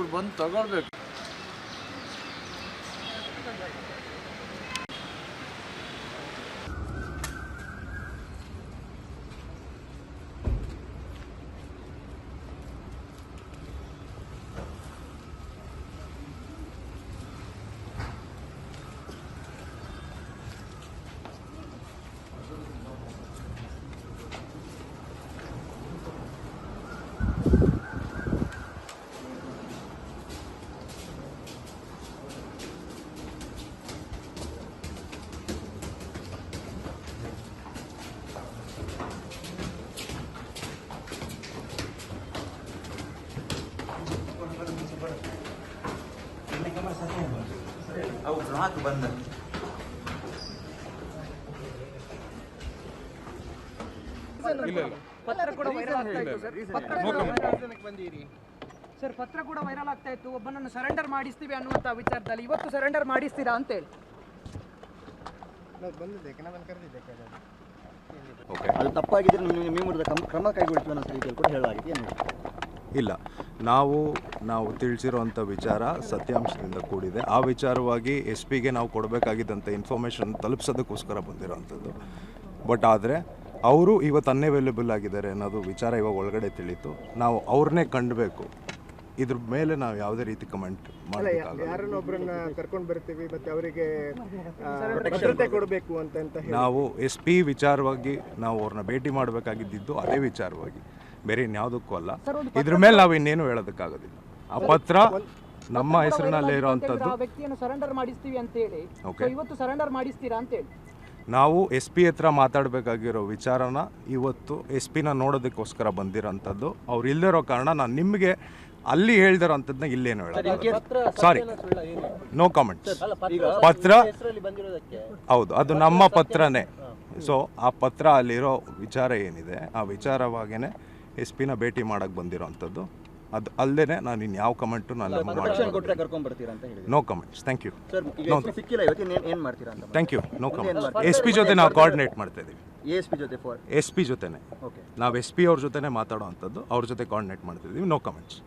ಅವ್ರು ಬಂದು ತಗೊಳ್ಬೇಕು ಅವು ಗ್ರಾಹಕ ಬಂದ ಪತ್ರ ಕೂಡ ವೈರಲ್ ಆಗ್ತಾ ಇತ್ತು ಸರ್. ಪತ್ರ ಕೂಡ ಬಂದಿರಿ. ಸರ್ ಪತ್ರ ಕೂಡ ವೈರಲ್ ಆಗ್ತಾ ಇತ್ತು. ಒಬ್ಬನನ್ನು ಸರೆಂಡರ್ ಮಾಡಿಸ್ತೀವಿ ಅನ್ನುವಂಥ ವಿಚಾರದಲ್ಲಿ ಇವತ್ತು ಸರೆಂಡರ್ ಮಾಡಿಸ್ತೀರಾ ಅಂತೇಳಿ ಅದು ತಪ್ಪಾಗಿದ್ರೆ ನಿಮ್ಮ ವಿರುದ್ಧ ಕ್ರಮ- ಕೈಗೊಳ್ತೀವಿ ಅನ್ನೋ ರೀತಿಯಲ್ಲಿ ಕೂಡ ಹೇಳಲಾಗಿದೆ? ಇಲ್ಲ. ನಾವು ನಾವು ತಿಳಿಸಿರುವಂಥ ವಿಚಾರ ಸತ್ಯಾಂಶದಿಂದ ಕೂಡಿದೆ. ಆ ವಿಚಾರವಾಗಿ ಎಸ್ ಪಿಗೆ ನಾವು ಕೊಡಬೇಕಾಗಿದ್ದಂಥ ಇನ್ಫಾರ್ಮೇಷನ್ ತಲುಪಿಸೋದಕ್ಕೋಸ್ಕರ ಬಂದಿರೋವಂಥದ್ದು. ಬಟ್ ಆದರೆ ಅವರು ಇವತ್ತು ಅನ್ಅವೈಲೇಬಲ್ ಆಗಿದ್ದಾರೆ ಅನ್ನೋದು ವಿಚಾರ ಇವಾಗ ಒಳಗಡೆ ತಿಳಿತು. ನಾವು ಅವ್ರನ್ನೇ ಕಂಡಬೇಕು. ಇದ್ರ ಮೇಲೆ ನಾವು ಯಾವುದೇ ರೀತಿ ಕಮೆಂಟ್ ಕರ್ಕೊಂಡು ಬರ್ತೀವಿ ಮತ್ತೆ ಅವರಿಗೆ ಭದ್ರತೆ ಕೊಡಬೇಕು ಅಂತ ಅಂತ ನಾವು ಎಸ್ ಪಿ ವಿಚಾರವಾಗಿ ನಾವು ಅವ್ರನ್ನ ಭೇಟಿ ಮಾಡಬೇಕಾಗಿದ್ದು ಅದೇ ವಿಚಾರವಾಗಿ. ಬೇರೆ ಇನ್ಯಾವುದಕ್ಕೂ ಅಲ್ಲ. ಇದ್ರ ಮೇಲೆ ನಾವು ಇನ್ನೇನು ಹೇಳೋದಕ್ಕಾಗೋದಿಲ್ಲ. ಆ ಪತ್ರ ನಮ್ಮ ಹೆಸರಿನಲ್ಲೇ ಇರುವಂತದ್ದು ವ್ಯಕ್ತಿಯನ್ನು ಸರೆಂಡರ್ ಮಾಡಿಸ್ತೀವಿ ಅಂತೇಳಿ ಹೇಳಿ. ಇವತ್ತು ಸರೆಂಡರ್ ಮಾಡಿಸ್ತೀರಾ ಅಂತೇಳಿ ನಾವು ಎಸ್ ಪಿ ಹತ್ರ ಮಾತಾಡಬೇಕಾಗಿರೋ ವಿಚಾರನ ಇವತ್ತು ಎಸ್ ಪಿನ ನೋಡೋದಕ್ಕೋಸ್ಕರ ಬಂದಿರೋಂಥದ್ದು. ಅವ್ರು ಇಲ್ಲದಿರೋ ಕಾರಣ ನಾನು ನಿಮಗೆ ಅಲ್ಲಿ ಹೇಳ್ದಿರೋಂಥದ್ದನ್ನ ಇಲ್ಲೇನು ಹೇಳ ಸಾರಿ ನೋ ಕಾಮೆಂಟ್ಸ್ ಪತ್ರ ಹೆಸರಲ್ಲಿ ಬಂದಿರೋದಕ್ಕೆ. ಹೌದು ಅದು ನಮ್ಮ ಪತ್ರನೇ. ಸೊ ಆ ಪತ್ರ ಅಲ್ಲಿರೋ ವಿಚಾರ ಏನಿದೆ? ಆ ವಿಚಾರವಾಗೇ ಎಸ್ ಪಿನ ಭೇಟಿ ಮಾಡಕ್ಕೆ ಬಂದಿರೋಂಥದ್ದು. ಅದು ಅಲ್ಲದೆ ನಾನು ಇನ್ಯಾವ ಕಮೆಂಟು ನಾನು no comments thank you thank you no comment S P ಜೊತೆ ನಾವು ಕೋಆರ್ಡಿನೇಟ್ ಮಾಡ್ತಾ ಇದ್ದೀವಿ ಎಸ್ ಪಿ ಜೊತೆ ಫೋರ್ ಎಸ್ ಪಿ ಜೊತೆನೆ. ಓಕೆ ನಾವು ಎಸ್ ಪಿ ಅವ್ರ ಜೊತೆನೆ ಮಾತಾಡೋ ಅಂಥದ್ದು ಅವ್ರ ಜೊತೆ ಕೋಆರ್ಡಿನೇಟ್ ಮಾಡ್ತಿದ್ದೀವಿ ನೋ ಕಮೆಂಟ್ಸ್